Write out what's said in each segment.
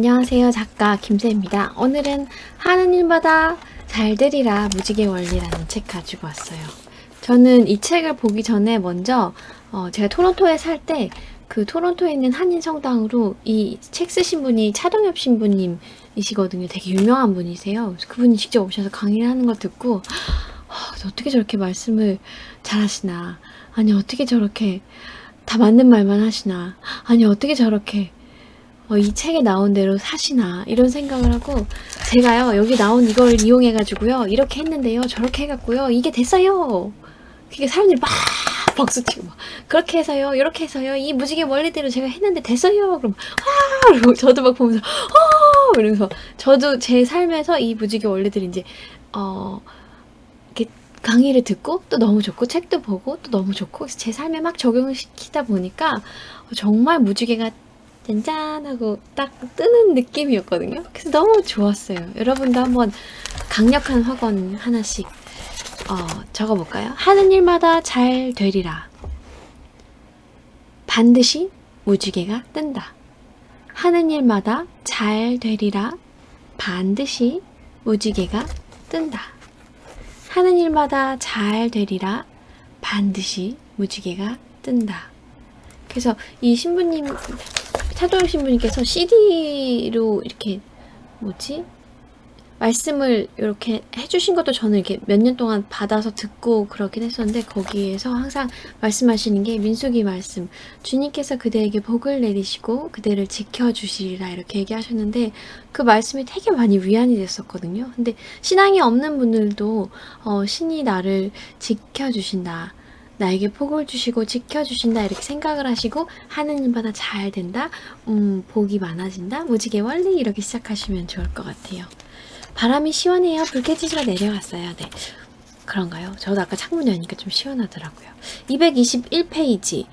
안녕하세요. 작가 김세입니다. 오늘은 하는 일마다 잘 되리라 무지개 원리라는 책 가지고 왔어요. 저는 이 책을 보기 전에 먼저 어, 제가 토론토에 살 때 그 토론토에 있는 한인 성당으로 이 책 쓰신 분이 차동엽 신부님이시거든요. 되게 유명한 분이세요. 그분이 직접 오셔서 강의를 하는 걸 듣고 아, 어떻게 저렇게 말씀을 잘 하시나 아니 어떻게 저렇게 다 맞는 말만 하시나 아니 어떻게 저렇게 어, 이 책에 나온 대로 사시나 이런 생각을 하고 제가요 여기 나온 이걸 이용해 가지고요 이렇게 했는데요 저렇게 해갖고요 이게 됐어요. 그게 사람들이 막 박수치고 막 그렇게 해서요 이렇게 해서요 이 무지개 원리대로 제가 했는데 됐어요. 그럼 아 그리고 저도 막 보면서 아 이러면서 저도 제 삶에서 이 무지개 원리들이 이제 어 이렇게 강의를 듣고 또 너무 좋고 책도 보고 또 너무 좋고 제 삶에 막 적용을 시키다 보니까 정말 무지개가 짠짠 하고 딱 뜨는 느낌이었거든요. 그래서 너무 좋았어요. 여러분도 한번 강력한 확언 하나씩 어, 적어볼까요? 하는 일마다 잘 되리라. 반드시 무지개가 뜬다. 하는 일마다 잘 되리라. 반드시 무지개가 뜬다. 하는 일마다 잘 되리라. 반드시 무지개가 뜬다. 그래서 이 신부님 차도영 신부님께서 CD로 이렇게 뭐지 말씀을 이렇게 해주신 것도 저는 이렇게 몇 년 동안 받아서 듣고 그러긴 했었는데 거기에서 항상 말씀하시는 게 민수기 말씀 주님께서 그대에게 복을 내리시고 그대를 지켜주시리라 이렇게 얘기하셨는데 그 말씀이 되게 많이 위안이 됐었거든요. 근데 신앙이 없는 분들도 어, 신이 나를 지켜주신다. 나에게 복을 주시고 지켜주신다 이렇게 생각을 하시고 하는 일마다 잘 된다? 음 복이 많아진다? 무지개 원리? 이렇게 시작하시면 좋을 것 같아요. 바람이 시원해요? 불쾌지수가 내려왔어요. 네. 그런가요? 저도 아까 창문 여니까 좀 시원하더라고요. 221페이지.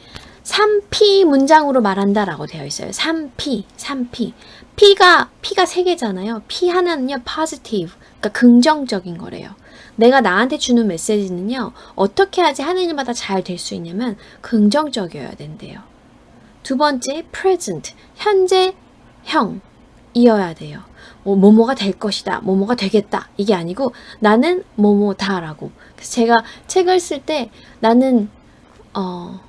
3P 문장으로 말한다 라고 되어 있어요. 3P 3P P가 P가 세 개잖아요. P 하나는요 positive. 그러니까 긍정적인 거래요 내가 나한테 주는 메시지는요, 어떻게 하지 하는 일마다 잘 될 수 있냐면, 긍정적이어야 된대요. 두 번째, present. 현재형. 이어야 돼요. 뭐, 뭐뭐가 될 것이다. 뭐뭐가 되겠다. 이게 아니고, 나는 뭐뭐다라고. 그래서 제가 책을 쓸 때, 나는, 어,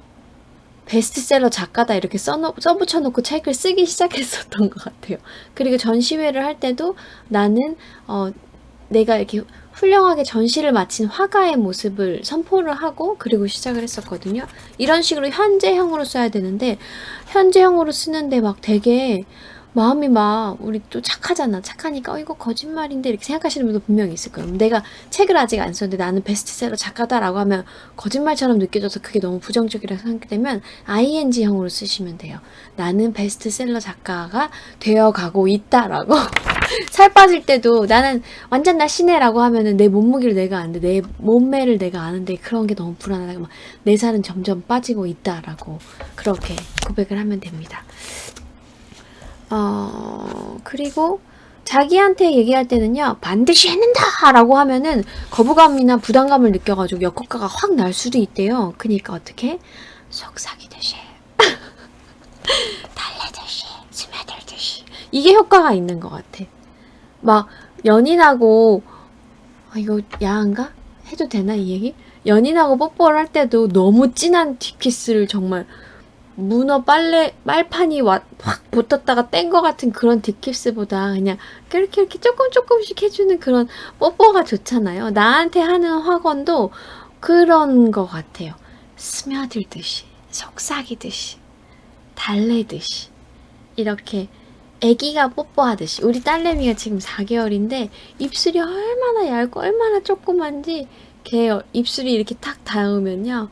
베스트셀러 작가다 이렇게 써놓, 써붙여놓고 책을 쓰기 시작했었던 것 같아요. 그리고 전시회를 할 때도 나는, 어, 내가 이렇게 훌륭하게 전시를 마친 화가의 모습을 선포를 하고 그리고 시작을 했었거든요. 이런 식으로 현재형으로 써야 되는데 현재형으로 쓰는데 막 되게 마음이 막 우리 또 착하잖아. 착하니까 어 이거 거짓말인데 이렇게 생각하시는 분도 분명히 있을 거예요. 내가 책을 아직 안 썼는데 나는 베스트셀러 작가다라고 하면 거짓말처럼 느껴져서 그게 너무 부정적이라고 생각되면 ing형으로 쓰시면 돼요. 나는 베스트셀러 작가가 되어 가고 있다라고 살 빠질 때도 나는 완전 날씬해라고 하면은 내 몸무게를 내가 아는데 내 몸매를 내가 아는데 그런 게 너무 불안하다고 막 내 살은 점점 빠지고 있다라고 그렇게 고백을 하면 됩니다. 어, 그리고 자기한테 얘기할 때는요, 반드시 해낸다! 라고 하면은 거부감이나 부담감을 느껴가지고 역효과가 확 날 수도 있대요. 그니까 어떻게? 속삭이듯이. 달래듯이. 이게 효과가 있는 것 같아. 막, 연인하고, 아, 이거 야한가? 해도 되나, 이 얘기? 연인하고 뽀뽀를 할 때도 너무 진한 딥키스를 정말 문어 빨래 빨판이 와, 확 붙었다가 뗀 것 같은 그런 딥키스보다 그냥 이렇게 이렇게 조금 조금씩 해주는 그런 뽀뽀가 좋잖아요. 나한테 하는 확언도 그런 것 같아요. 스며들듯이 속삭이듯이 달래듯이 이렇게 아기가 뽀뽀하듯이 우리 딸내미가 지금 4개월인데 입술이 얼마나 얇고 얼마나 조그만지 걔 입술이 이렇게 탁 닿으면요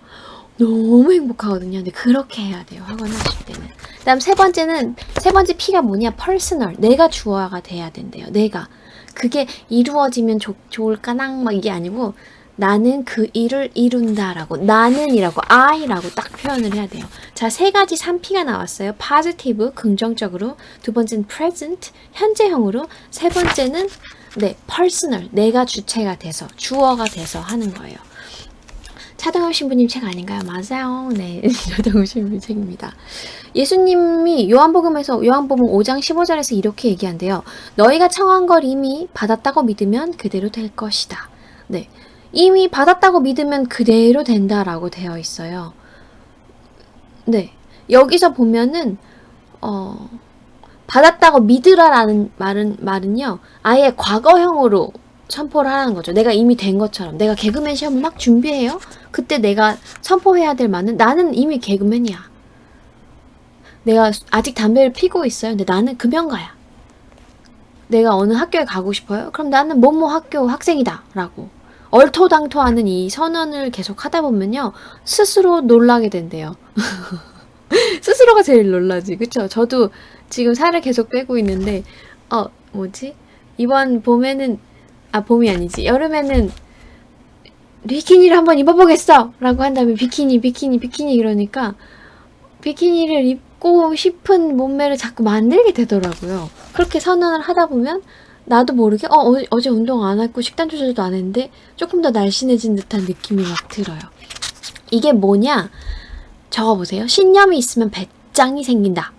너무 행복하거든요. 근데 그렇게 해야 돼요. 학원 하실 때는. 그 다음 세 번째는 세 번째 P가 뭐냐? personal. 내가 주어가 돼야 된대요. 내가 그게 이루어지면 좋, 좋을까낭 막 이게 아니고 나는 그 일을 이룬다라고 나는이라고 I라고 딱 표현을 해야 돼요. 자, 세 가지 3P가 나왔어요. positive 긍정적으로, 두 번째는 present 현재형으로, 세 번째는 네, personal 내가 주체가 돼서 주어가 돼서 하는 거예요. 차동엽 신부님 책 아닌가요? 맞아요. 네, 차동엽 신부 책입니다. 예수님이 요한복음에서 요한복음 5장 15절에서 이렇게 얘기한대요. 너희가 청한 걸 이미 받았다고 믿으면 그대로 될 것이다. 네. 이미 받았다고 믿으면 그대로 된다라고 되어 있어요. 네. 여기서 보면은 어 받았다고 믿으라라는 말은 말은요. 아예 과거형으로 선포를 하라는 거죠. 내가 이미 된 것처럼. 내가 개그맨 시험을 막 준비해요. 그때 내가 선포해야 될 말은 나는 이미 개그맨이야. 내가 아직 담배를 피고 있어요. 근데 나는 금연가야. 내가 어느 학교에 가고 싶어요? 그럼 나는 뭐뭐 학교 학생이다. 라고. 얼토당토하는 이 선언을 계속 하다 보면요. 스스로 놀라게 된대요. 스스로가 제일 놀라지. 그쵸? 저도 지금 살을 계속 빼고 있는데, 어, 뭐지? 이번 봄에는, 아, 봄이 아니지. 여름에는 비키니를 한번 입어보겠어! 라고 한 다음에 비키니, 비키니, 비키니 이러니까, 비키니를 입고 싶은 몸매를 자꾸 만들게 되더라고요. 그렇게 선언을 하다 보면 나도 모르게 어, 어 어제 운동 안 했고 식단 조절도 안 했는데 조금 더 날씬해진 듯한 느낌이 막 들어요. 이게 뭐냐? 적어보세요. 신념이 있으면 배짱이 생긴다.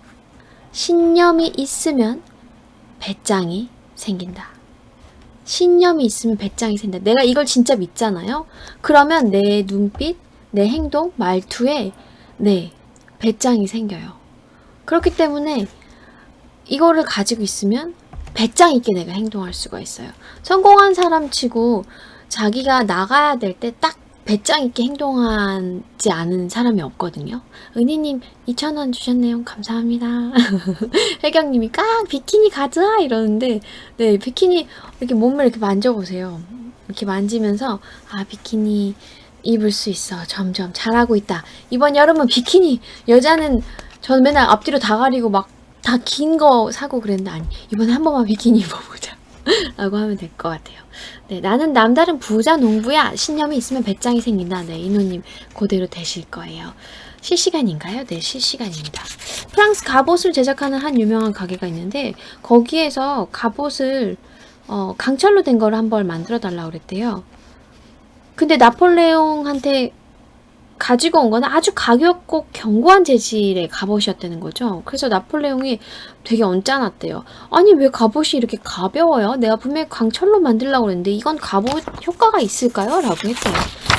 신념이 있으면 배짱이 생긴다. 신념이 있으면 배짱이 생긴다. 내가 이걸 진짜 믿잖아요? 그러면 내 눈빛, 내 행동, 말투에 네, 배짱이 생겨요. 그렇기 때문에 이거를 가지고 있으면 배짱 있게 내가 행동할 수가 있어요. 성공한 사람 치고 자기가 나가야 될 때 딱 배짱 있게 행동하지 않은 사람이 없거든요. 은희님 2,000원 주셨네요. 감사합니다. 혜경님이 깍 비키니 가자 이러는데 네 비키니 이렇게 몸을 이렇게 만져보세요. 이렇게 만지면서 아 비키니 입을 수 있어. 점점 잘하고 있다. 이번 여름은 비키니. 여자는 저는 맨날 앞뒤로 다 가리고 막 다 긴 거 사고 그랬는데 아니 이번에 한 번만 비키니 입어보자. 라고 하면 될 것 같아요. 네, 나는 남다른 부자 농부야. 신념이 있으면 배짱이 생긴다. 네, 이노님 그대로 되실 거예요. 실시간인가요? 네, 실시간입니다. 프랑스 갑옷을 제작하는 한 유명한 가게가 있는데 거기에서 갑옷을 어, 강철로 된 거를 한 벌 만들어 달라고 그랬대요. 근데 나폴레옹한테 가지고 온 거는 아주 가볍고 견고한 재질의 갑옷이었다는 거죠. 그래서 나폴레옹이 되게 언짢았대요. 아니 왜 갑옷이 이렇게 가벼워요? 내가 분명히 강철로 만들려고 그랬는데 이건 갑옷 효과가 있을까요? 라고 했대요.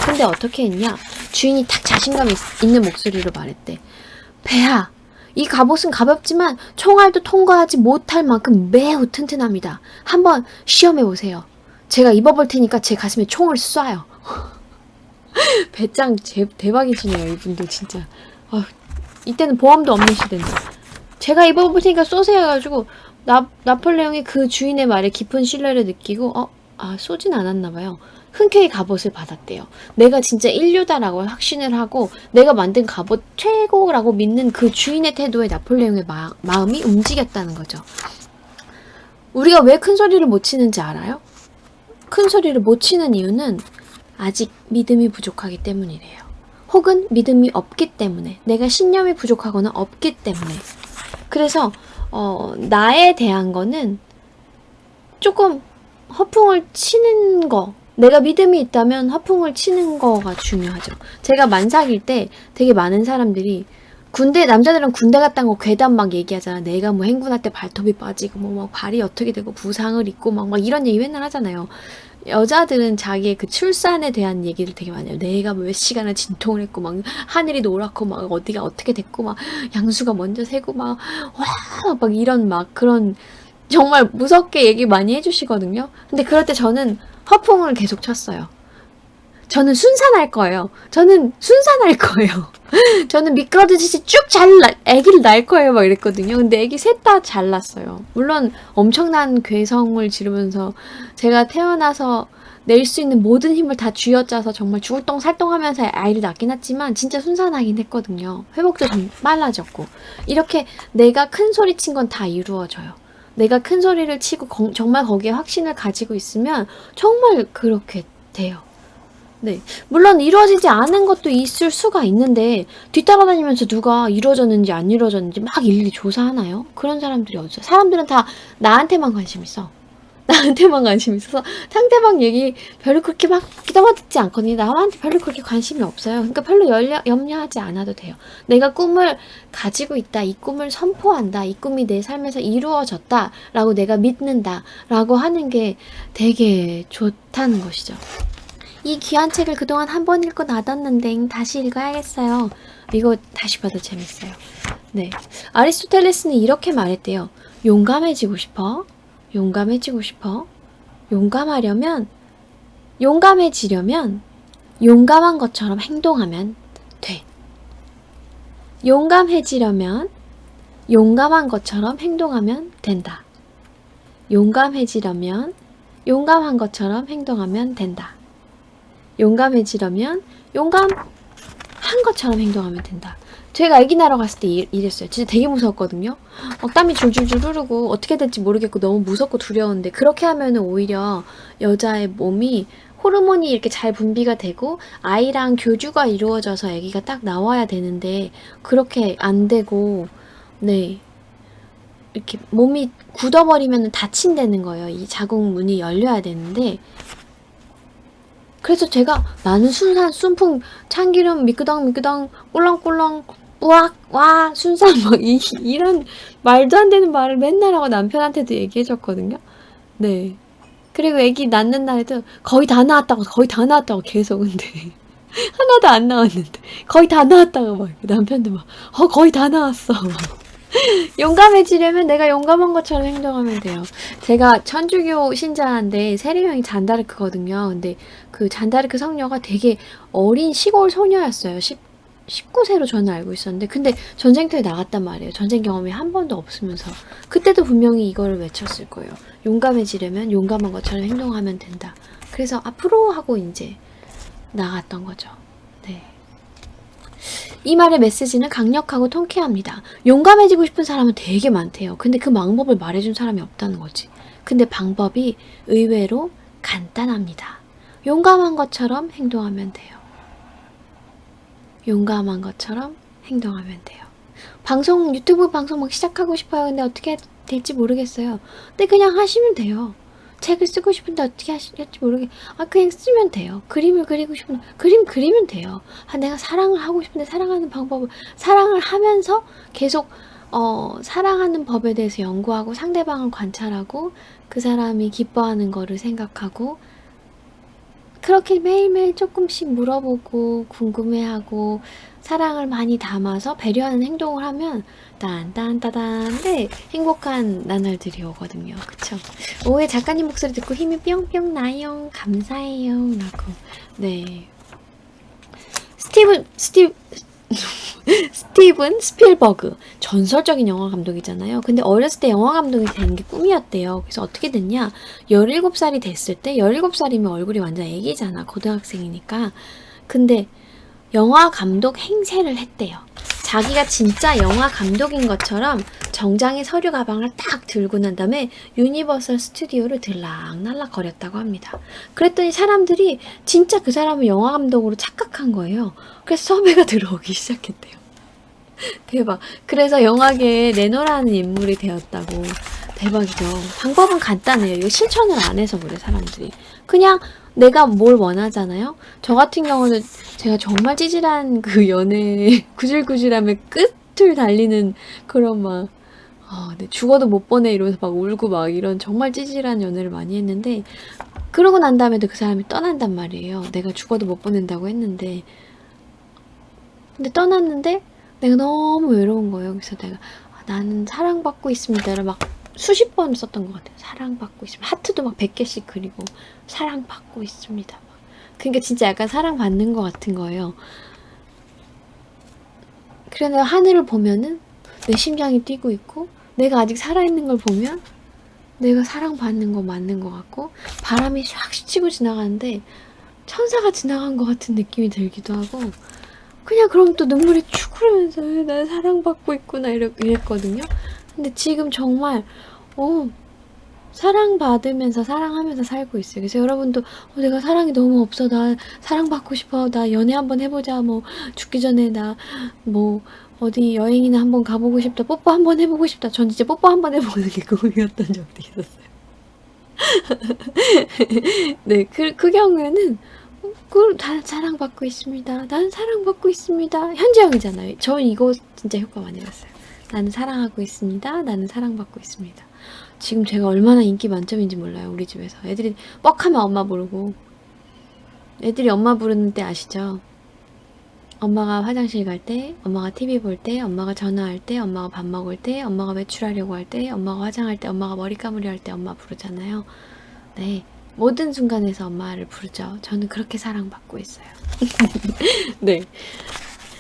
근데 어떻게 했냐? 주인이 딱 자신감 있, 있는 목소리로 말했대. 배야, 이 갑옷은 가볍지만 총알도 통과하지 못할 만큼 매우 튼튼합니다. 한번 시험해 보세요. 제가 입어볼 테니까 제 가슴에 총을 쏴요. 배짱 제, 대박이시네요, 이분도 진짜. 아, 이때는 보험도 없는 시대인데. 제가 입어볼 테니까 쏘세요 해가지고 나, 나폴레옹이 그 주인의 말에 깊은 신뢰를 느끼고 어, 아 쏘진 않았나 봐요. 흔쾌히 갑옷을 받았대요. 내가 진짜 인류다라고 확신을 하고 내가 만든 갑옷 최고라고 믿는 그 주인의 태도에 나폴레옹의 마, 마음이 움직였다는 거죠. 우리가 왜 큰 소리를 못 치는지 알아요? 큰 소리를 못 치는 이유는 아직 믿음이 부족하기 때문이래요. 혹은 믿음이 없기 때문에, 내가 신념이 부족하거나 없기 때문에. 그래서, 어, 나에 대한 거는 조금 허풍을 치는 거, 내가 믿음이 있다면 허풍을 치는 거가 중요하죠. 제가 만삭일 때 되게 많은 사람들이 군대 남자들은 군대 갔다 온거 괴담 막 얘기하잖아. 내가 뭐 행군할 때 발톱이 빠지고 뭐 막 발이 어떻게 되고 부상을 입고 막 막 이런 얘기 맨날 하잖아요. 여자들은 자기의 그 출산에 대한 얘기를 되게 많이 해요. 내가 뭐몇 시간을 진통을 했고 막 하늘이 노랗고 막 어디가 어떻게 됐고 막 양수가 먼저 새고 막 와 막 이런 막 그런 정말 무섭게 얘기 많이 해주시거든요. 근데 그럴 때 저는 허풍을 계속 쳤어요. 저는 순산할 거예요. 저는 순산할 거예요. 저는 미끄러지듯이 쭉 잘, 아기를 낳을 거예요. 막 이랬거든요. 근데 아기 셋 다잘 낳았어요. 물론 엄청난 괴성을 지르면서 제가 태어나서 낼 수 있는 모든 힘을 다 쥐어짜서 정말 죽을 똥 살똥 하면서 아이를 낳긴 했지만 진짜 순산하긴 했거든요. 회복도 좀 빨라졌고 이렇게 내가 큰 소리 친 건 다 이루어져요. 내가 큰 소리를 치고 거- 정말 거기에 확신을 가지고 있으면 정말 그렇게 돼요. 네. 물론 이루어지지 않은 것도 있을 수가 있는데 뒤따라다니면서 누가 이루어졌는지 안 이루어졌는지 막 일일이 조사하나요? 그런 사람들이 어디서? 사람들은 다 나한테만 관심 있어. 나한테만 관심이 있어서 상대방 얘기 별로 그렇게 막 귀담아 듣지 않거든요. 남한테 별로 그렇게 관심이 없어요. 그러니까 별로 열려, 염려하지 않아도 돼요. 내가 꿈을 가지고 있다. 이 꿈을 선포한다. 이 꿈이 내 삶에서 이루어졌다. 라고 내가 믿는다. 라고 하는 게 되게 좋다는 것이죠. 이 귀한 책을 그동안 한 번 읽고 놔뒀는데 다시 읽어야겠어요. 이거 다시 봐도 재밌어요. 네. 아리스토텔레스는 이렇게 말했대요. 용감해지고 싶어? 용감해지고 싶어? 용감하려면, 용감해지려면, 용감한 것처럼 행동하면 돼. 용감해지려면, 용감한 것처럼 행동하면 된다. 용감해지려면, 용감한 것처럼 행동하면 된다. 용감해지려면, 용감한 것처럼 행동하면 된다. 제가 아기 나러 갔을 때 이- 이랬어요. 진짜 되게 무서웠거든요. 막 땀이 줄줄줄 흐르고 어떻게 될지 모르겠고 너무 무섭고 두려운데 그렇게 하면은 오히려 여자의 몸이 호르몬이 이렇게 잘 분비가 되고 아이랑 교주가 이루어져서 아기가 딱 나와야 되는데 그렇게 안 되고 네 이렇게 몸이 굳어버리면 다친다는 거예요. 이 자궁 문이 열려야 되는데 그래서 제가 나는 순산 순풍 참기름 미끄덩 미끄덩 꿀렁꿀렁 우악 와 순산 막 이, 이런 말도 안 되는 말을 맨날 하고 남편한테도 얘기해줬거든요. 네. 그리고 아기 낳는 날에도 거의 다 나왔다고 거의 다 나왔다고 계속 근데 하나도 안 나왔는데 거의 다 나왔다고 막 남편도 막 어 거의 다 나왔어 막. 용감해지려면 내가 용감한 것처럼 행동하면 돼요. 제가 천주교 신자인데 세례명이 잔다르크거든요. 근데 그 잔다르크 성녀가 되게 어린 시골 소녀였어요. 10, 19세로 저는 알고 있었는데 근데 전쟁터에 나갔단 말이에요. 전쟁 경험이 한 번도 없으면서 그때도 분명히 이거를 외쳤을 거예요. 용감해지려면 용감한 것처럼 행동하면 된다. 그래서 앞으로 하고 이제 나갔던 거죠. 네. 이 말의 메시지는 강력하고 통쾌합니다. 용감해지고 싶은 사람은 되게 많대요. 근데 그 방법을 말해준 사람이 없다는 거지. 근데 방법이 의외로 간단합니다. 용감한 것처럼 행동하면 돼요. 용감한 것처럼 행동하면 돼요. 방송, 유튜브 방송 막 시작하고 싶어요. 근데 어떻게 될지 모르겠어요. 근데 그냥 하시면 돼요. 책을 쓰고 싶은데 어떻게 하실지 모르겠, 아, 그냥 쓰면 돼요. 그림을 그리고 싶은데, 그림 그리면 돼요. 아, 내가 사랑을 하고 싶은데 사랑하는 방법을, 사랑을 하면서 계속, 어, 사랑하는 법에 대해서 연구하고 상대방을 관찰하고 그 사람이 기뻐하는 거를 생각하고 그렇게 매일매일 조금씩 물어보고 궁금해하고 사랑을 많이 담아서 배려하는 행동을 하면 딴딴따단 네 행복한 나날들이 오거든요 그쵸 오해 작가님 목소리 듣고 힘이 뿅뿅 나요 감사해요 라고 네 스티븐 스티브 스티븐 스필버그 전설적인 영화 감독이잖아요. 근데 어렸을 때 영화 감독이 되는 게 꿈이었대요. 그래서 어떻게 됐냐? 17살이 됐을 때 17살이면 얼굴이 완전 애기잖아. 고등학생이니까. 근데 영화 감독 행세를 했대요. 자기가 진짜 영화 감독인 것처럼 정장에 서류 가방을 딱 들고 난 다음에 유니버설 스튜디오를 들락날락 거렸다고 합니다. 그랬더니 사람들이 진짜 그 사람을 영화 감독으로 착각한 거예요. 그래서 섭외가 들어오기 시작했대요. 대박. 그래서 영화계에 내노라는 인물이 되었다고. 대박이죠. 방법은 간단해요. 이거 실천을 안 해서 그래, 사람들이. 그냥 내가 뭘 원하잖아요? 저 같은 경우는 제가 정말 찌질한 그 연애, 구질구질함의 끝을 달리는 그런 막, 아, 네, 죽어도 못 보내 이러면서 막 울고 막 이런 정말 찌질한 연애를 많이 했는데, 그러고 난 다음에도 그 사람이 떠난단 말이에요. 내가 죽어도 못 보낸다고 했는데. 근데 떠났는데, 내가 너무 외로운 거예요. 그래서 내가, 아, 나는 사랑받고 있습니다를 막 수십 번 썼던 것 같아요. 사랑받고 있습니다. 하트도 막 100개씩 그리고, 사랑받고 있습니다. 막. 그러니까 진짜 약간 사랑받는 것 같은 거예요. 그래서 하늘을 보면은 내 심장이 뛰고 있고, 내가 아직 살아있는 걸 보면 내가 사랑받는 거 맞는 것 같고, 바람이 샥 스치고 지나가는데 천사가 지나간 것 같은 느낌이 들기도 하고, 그냥 그럼 또 눈물이 축 흐르면서 나 사랑받고 있구나 이랬, 이랬거든요. 근데 지금 정말 어 사랑받으면서 사랑하면서 살고 있어요. 그래서 여러분도 어, 내가 사랑이 너무 없어 나 사랑받고 싶어 나 연애 한번 해보자 뭐 죽기 전에 나 뭐 어디 여행이나 한번 가보고 싶다 뽀뽀 한번 해보고 싶다 전 진짜 뽀뽀 한번 해보는 게 꿈이었던 적도 있었어요. 네, 그, 그 경우에는 어, 그, 난 사랑받고 있습니다. 난 사랑받고 있습니다. 현지형이잖아요. 저 이거 진짜 효과 많이 봤어요. 나는 사랑하고 있습니다. 나는 사랑받고 있습니다. 지금 제가 얼마나 인기 만점인지 몰라요. 우리 집에서. 애들이 뻑하면 엄마 부르고. 애들이 엄마 부르는 때 아시죠? 엄마가 화장실 갈 때, 엄마가 TV 볼 때, 엄마가 전화할 때, 엄마가 밥 먹을 때, 엄마가 외출하려고 할 때, 엄마가 화장할 때, 엄마가 머리 감으려 할 때 엄마 부르잖아요. 네. 모든 순간에서 엄마를 부르죠. 저는 그렇게 사랑받고 있어요. 네.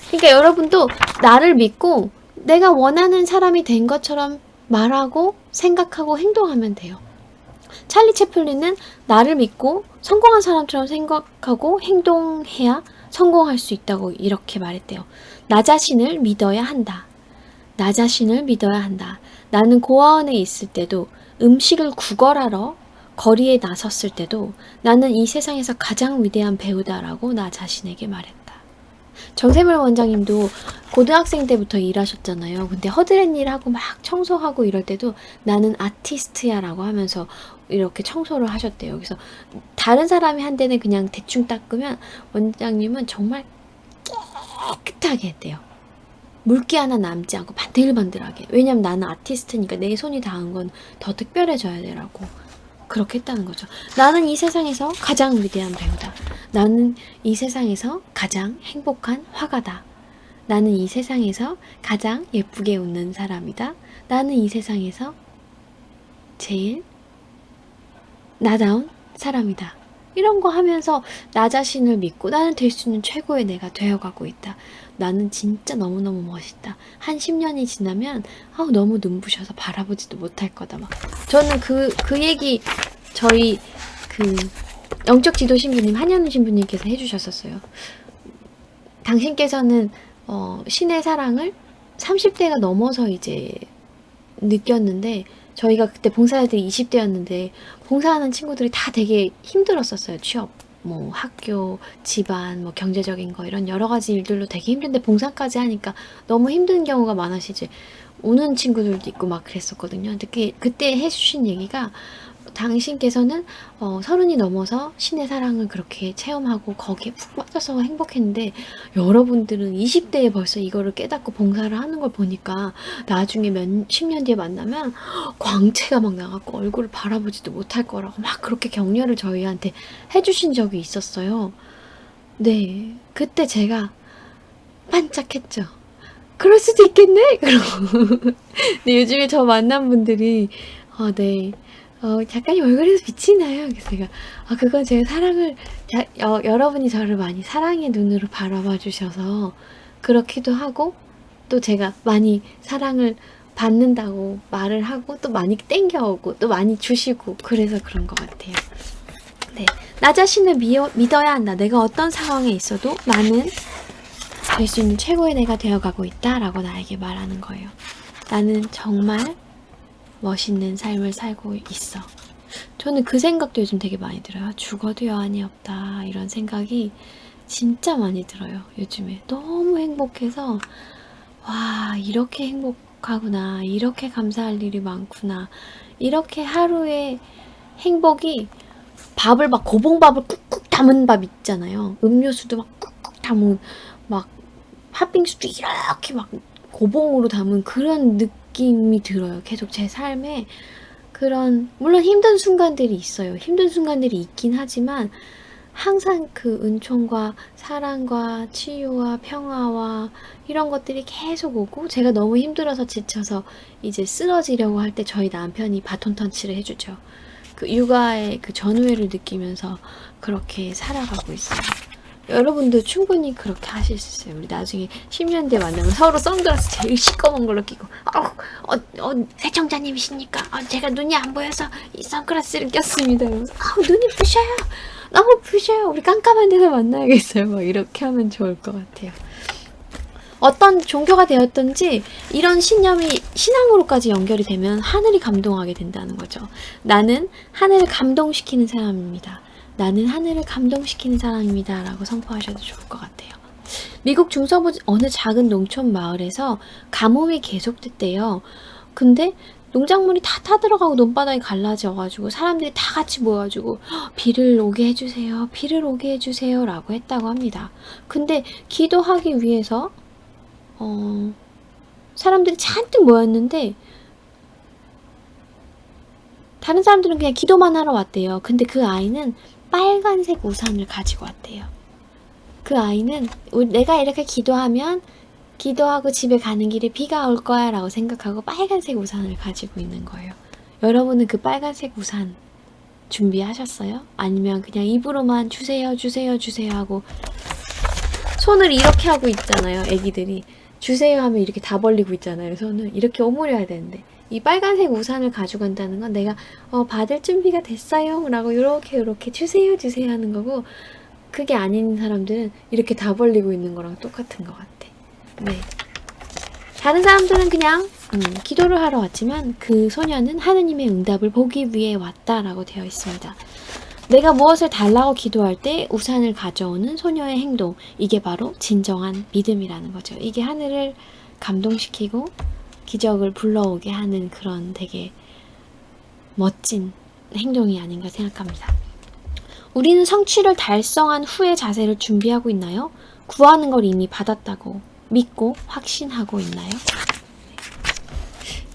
그러니까 여러분도 나를 믿고 내가 원하는 사람이 된 것처럼 말하고 생각하고 행동하면 돼요. 찰리 채플린은 나를 믿고 성공한 사람처럼 생각하고 행동해야 성공할 수 있다고 이렇게 말했대요. 나 자신을 믿어야 한다. 나 자신을 믿어야 한다. 나는 고아원에 있을 때도 음식을 구걸하러 거리에 나섰을 때도 나는 이 세상에서 가장 위대한 배우다라고 나 자신에게 말했다. 정세물 원장님도 고등학생 때부터 일하셨잖아요. 근데 허드렛 일하고 막 청소하고 이럴 때도 나는 아티스트야 라고 하면서 이렇게 청소를 하셨대요. 그래서 다른 사람이 한 데는 그냥 대충 닦으면 원장님은 정말 깨끗하게 했대요. 물기 하나 남지 않고 반들반들하게. 왜냐면 나는 아티스트니까 내 손이 닿은 건 더 특별해져야 되라고. 그렇게 했다는 거죠. 나는 이 세상에서 가장 위대한 배우다. 나는 이 세상에서 가장 행복한 화가다. 나는 이 세상에서 가장 예쁘게 웃는 사람이다. 나는 이 세상에서 제일 나다운 사람이다. 이런 거 하면서 나 자신을 믿고 나는 될 수 있는 최고의 내가 되어가고 있다. 나는 진짜 너무너무 멋있다. 한 10년이 지나면 아우 너무 눈부셔서 바라보지도 못할 거다. 막 저는 그, 그 얘기 저희 그 영적 지도 신부님 한현우 신부님께서 해주셨었어요. 당신께서는 어, 신의 사랑을 30대가 넘어서 이제 느꼈는데 저희가 그때 봉사자들이 20대였는데 봉사하는 친구들이 다 되게 힘들었었어요. 취업, 뭐 학교, 집안, 뭐 경제적인 거 이런 여러 가지 일들로 되게 힘든데 봉사까지 하니까 너무 힘든 경우가 많으시지. 우는 친구들도 있고 막 그랬었거든요. 근데 그, 그때 해주신 얘기가 당신께서는 어, 서른이 넘어서 신의 사랑을 그렇게 체험하고 거기에 푹 빠져서 행복했는데 여러분들은 20대에 벌써 이거를 깨닫고 봉사를 하는 걸 보니까 나중에 몇, 10년 뒤에 만나면 광채가 막 나갖고 얼굴을 바라보지도 못할 거라고 막 그렇게 격려를 저희한테 해주신 적이 있었어요. 네. 그때 제가 반짝했죠. 그럴 수도 있겠네? 그러고. 근데 요즘에 저 만난 분들이, 어, 네. 어, 작가님 얼굴에서 빛이 나요. 그래서 제가, 아, 그건 제가 사랑을, 자, 어, 여러분이 저를 많이 사랑의 눈으로 바라봐 주셔서 그렇기도 하고, 또 제가 많이 사랑을 받는다고 말을 하고, 또 많이 땡겨오고, 또 많이 주시고, 그래서 그런 것 같아요. 네. 나 자신을 미어, 믿어야 한다. 내가 어떤 상황에 있어도 나는 될 수 있는 최고의 내가 되어가고 있다 라고 나에게 말하는 거예요. 나는 정말 멋있는 삶을 살고 있어. 저는 그 생각도 요즘 되게 많이 들어요. 죽어도 여한이 없다. 이런 생각이 진짜 많이 들어요. 요즘에. 너무 행복해서, 와, 이렇게 행복하구나. 이렇게 감사할 일이 많구나. 이렇게 하루의 행복이 밥을 막 고봉밥을 꾹꾹 담은 밥 있잖아요. 음료수도 막 꾹꾹 담은 막 팥빙수도 이렇게 막 고봉으로 담은 그런 느낌이 들어요. 계속 제 삶에 그런 물론 힘든 순간들이 있어요. 힘든 순간들이 있긴 하지만 항상 그 은총과 사랑과 치유와 평화와 이런 것들이 계속 오고 제가 너무 힘들어서 지쳐서 이제 쓰러지려고 할 때 저희 남편이 바톤 터치를 해주죠. 그 육아의 그 전우회를 느끼면서 그렇게 살아가고 있어요. 여러분도 충분히 그렇게 하실 수 있어요. 우리 나중에 10년 뒤에 만나면 서로 선글라스 제일 시꺼먼 걸로 끼고, 어, 어, 어 세청자님이십니까? 어, 제가 눈이 안 보여서 이 선글라스를 꼈습니다. 이러면서, 아우, 눈이 부셔요. 너무 부셔요. 우리 깜깜한 데서 만나야겠어요. 막 이렇게 하면 좋을 것 같아요. 어떤 종교가 되었든지 이런 신념이 신앙으로까지 연결이 되면 하늘이 감동하게 된다는 거죠. 나는 하늘을 감동시키는 사람입니다. 나는 하늘을 감동시키는 사람입니다. 라고 선포하셔도 좋을 것 같아요. 미국 중서부 어느 작은 농촌 마을에서 가뭄이 계속됐대요. 근데 농작물이 다 타들어가고 논바닥이 갈라져가지고 사람들이 다 같이 모여가지고 "헉, 비를 오게 해주세요. 비를 오게 해주세요. 라고 했다고 합니다. 근데 기도하기 위해서 어, 사람들이 잔뜩 모였는데 다른 사람들은 그냥 기도만 하러 왔대요. 근데 그 아이는 빨간색 우산을 가지고 왔대요. 그 아이는 내가 이렇게 기도하면 기도하고 집에 가는 길에 비가 올 거야 라고 생각하고 빨간색 우산을 가지고 있는 거예요. 여러분은 그 빨간색 우산 준비하셨어요? 아니면 그냥 입으로만 주세요, 주세요, 주세요 하고 손을 이렇게 하고 있잖아요, 애기들이. 주세요 하면 이렇게 다 벌리고 있잖아요, 손을. 이렇게 오므려야 되는데. 이 빨간색 우산을 가져간다는 건 내가 어, 받을 준비가 됐어요 라고 이렇게 이렇게 주세요, 주세요 하는 거고 그게 아닌 사람들은 이렇게 다 벌리고 있는 거랑 똑같은 것 같아. 네. 다른 사람들은 그냥 음, 기도를 하러 왔지만 그 소녀는 하느님의 응답을 보기 위해 왔다라고 되어 있습니다. 내가 무엇을 달라고 기도할 때 우산을 가져오는 소녀의 행동, 이게 바로 진정한 믿음이라는 거죠. 이게 하늘을 감동시키고 기적을 불러오게 하는 그런 되게 멋진 행동이 아닌가 생각합니다. 우리는 성취를 달성한 후의 자세를 준비하고 있나요? 구하는 걸 이미 받았다고 믿고 확신하고 있나요?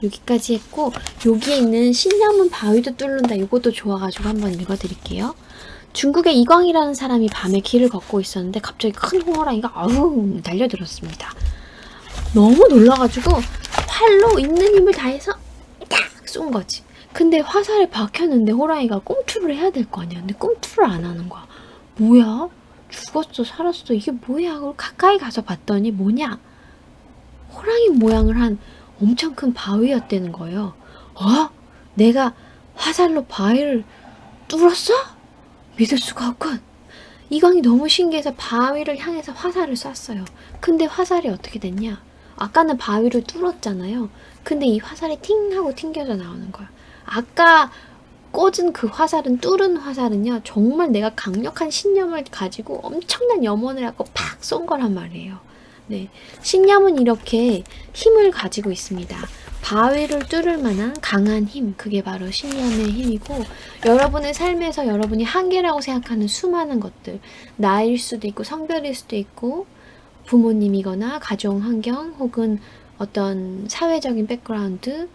여기까지 했고 여기에 있는 신념은 바위도 뚫는다 이것도 좋아가지고 한번 읽어드릴게요. 중국의 이광이라는 사람이 밤에 길을 걷고 있었는데 갑자기 큰 호랑이가 아우 날려들었습니다. 너무 놀라가지고 활로 있는 힘을 다해서 탁쏜 거지. 근데 화살에 박혔는데 호랑이가 꼼투를 해야 될 거 아니야. 근데 꼼투를 안 하는 거야. 뭐야? 죽었어, 살았어. 이게 뭐야? 그리고 가까이 가서 봤더니 뭐냐? 호랑이 모양을 한 엄청 큰 바위였다는 거예요. 어? 내가 화살로 바위를 뚫었어? 믿을 수가 없군. 이광이 너무 신기해서 바위를 향해서 화살을 쐈어요. 근데 화살이 어떻게 됐냐? 아까는 바위를 뚫었잖아요. 근데 이 화살이 팅 하고 튕겨져 나오는 거야. 아까 꽂은 그 화살은 뚫은 화살은요 정말 내가 강력한 신념을 가지고 엄청난 염원을 하고 팍 쏜 거란 말이에요. 네, 신념은 이렇게 힘을 가지고 있습니다. 바위를 뚫을 만한 강한 힘, 그게 바로 신념의 힘이고, 여러분의 삶에서 여러분이 한계라고 생각하는 수많은 것들, 나일 수도 있고, 성별일 수도 있고, 부모님이거나 가정 환경 혹은 어떤 사회적인 백그라운드,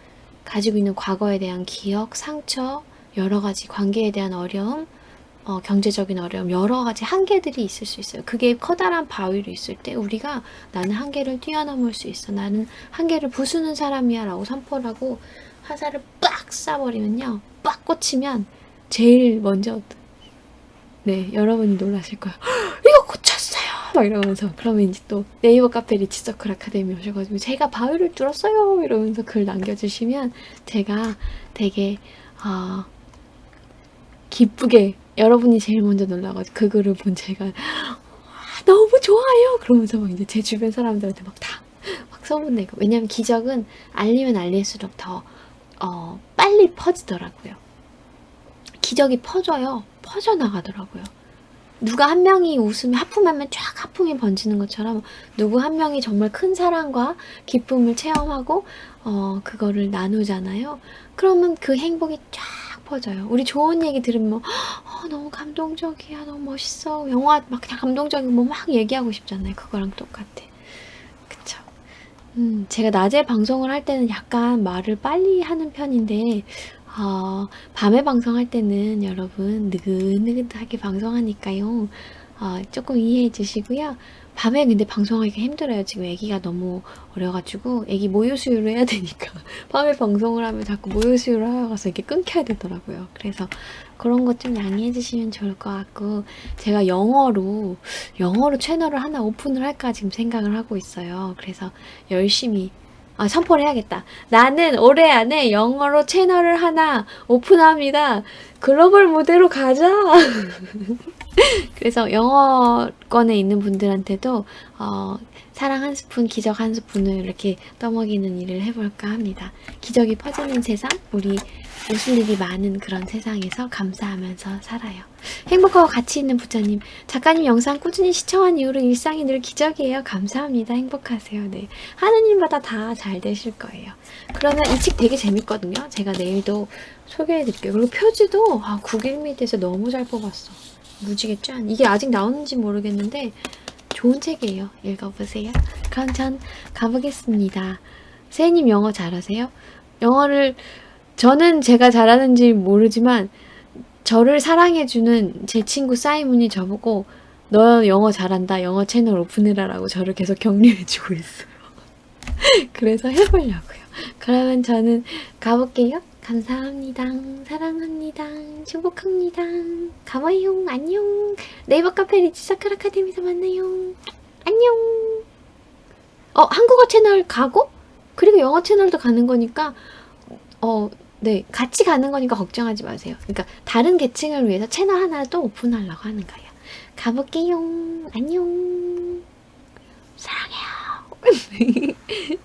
가지고 있는 과거에 대한 기억, 상처, 여러 가지 관계에 대한 어려움, 어, 경제적인 어려움, 여러 가지 한계들이 있을 수 있어요. 그게 커다란 바위로 있을 때 우리가 나는 한계를 뛰어넘을 수 있어. 나는 한계를 부수는 사람이야 라고 선포를 하고 화살을 빡 쏴버리면요. 빡 꽂히면 제일 먼저 네, 여러분이 놀라실 거예요. 이거 꽂혔어요! 막 이러면서 그러면 이제 또 네이버 카페 리치서클 아카데미 오셔가지고 제가 바위를 뚫었어요! 이러면서 글 남겨주시면 제가 되게 어, 기쁘게 여러분이 제일 먼저 놀라가지고 그 글을 본 제가 "아, 너무 좋아요 그러면서 막 이제 제 주변 사람들한테 막다막 소문내고. 왜냐면 기적은 알리면 알릴수록 더 어, 빨리 퍼지더라고요. 기적이 퍼져요. 퍼져 나가더라고요 누가 한 명이 웃으면 하품하면 쫙 하품이 번지는 것처럼 누구 한 명이 정말 큰 사랑과 기쁨을 체험하고 어, 그거를 나누잖아요 그러면 그 행복이 쫙 퍼져요. 우리 좋은 얘기 들으면 뭐, 어, 너무 감동적이야, 너무 멋있어. 영화 막 그냥 감동적인 거막 얘기하고 싶잖아요. 그거랑 똑같아. 음, 제가 낮에 방송을 할 때는 약간 말을 빨리 하는 편인데, 어, 밤에 방송할 때는 여러분 느긋느긋하게 방송하니까요. 어, 조금 이해해 주시고요. 밤에 근데 방송하기가 힘들어요. 지금 아기가 너무 어려가지고 아기 모유 수유를 해야 되니까 밤에 방송을 하면 자꾸 모유 수유를 하러 가서 이렇게 끊겨야 되더라고요. 그래서 그런 것 좀 양해해 주시면 좋을 것 같고 제가 영어로 영어로 채널을 하나 오픈을 할까 지금 생각을 하고 있어요. 그래서 열심히 아, 선포를 해야겠다. 나는 올해 안에 영어로 채널을 하나 오픈합니다. 글로벌 무대로 가자. 그래서 영어권에 있는 분들한테도 어, 사랑 한 스푼, 기적 한 스푼을 이렇게 떠먹이는 일을 해볼까 합니다. 기적이 퍼지는 세상, 우리 웃을 일이 많은 그런 세상에서 감사하면서 살아요. 행복하고 가치 있는 부처님, 작가님 영상 꾸준히 시청한 이후로 일상이 늘 기적이에요. 감사합니다. 행복하세요. 네. 하는 일마다 다 잘 되실 거예요. 그러면 이 책 되게 재밌거든요. 제가 내일도 소개해 드릴게요. 그리고 표지도 아, 국일미대에서 너무 잘 뽑았어. 무지개 짠. 이게 아직 나오는지 모르겠는데 좋은 책이에요. 읽어보세요. 그럼 전 가보겠습니다. 세희님 영어 잘하세요? 영어를 저는 제가 잘하는지 모르지만 저를 사랑해주는 제 친구 사이문이 저보고 너 영어 잘한다. 영어 채널 오픈해라라고 저를 계속 격려해주고 있어요. 그래서 해보려고요. 그러면 저는 가볼게요. 감사합니다. 사랑합니다. 축복합니다. 가봐요. 안녕. 네이버 카페 리치 사클 아카데미에서 만나요. 안녕. 어, 한국어 채널 가고, 그리고 영어 채널도 가는 거니까, 어, 네, 같이 가는 거니까 걱정하지 마세요. 그러니까 다른 계층을 위해서 채널 하나 또 오픈하려고 하는 거예요. 가볼게요. 안녕. 사랑해요.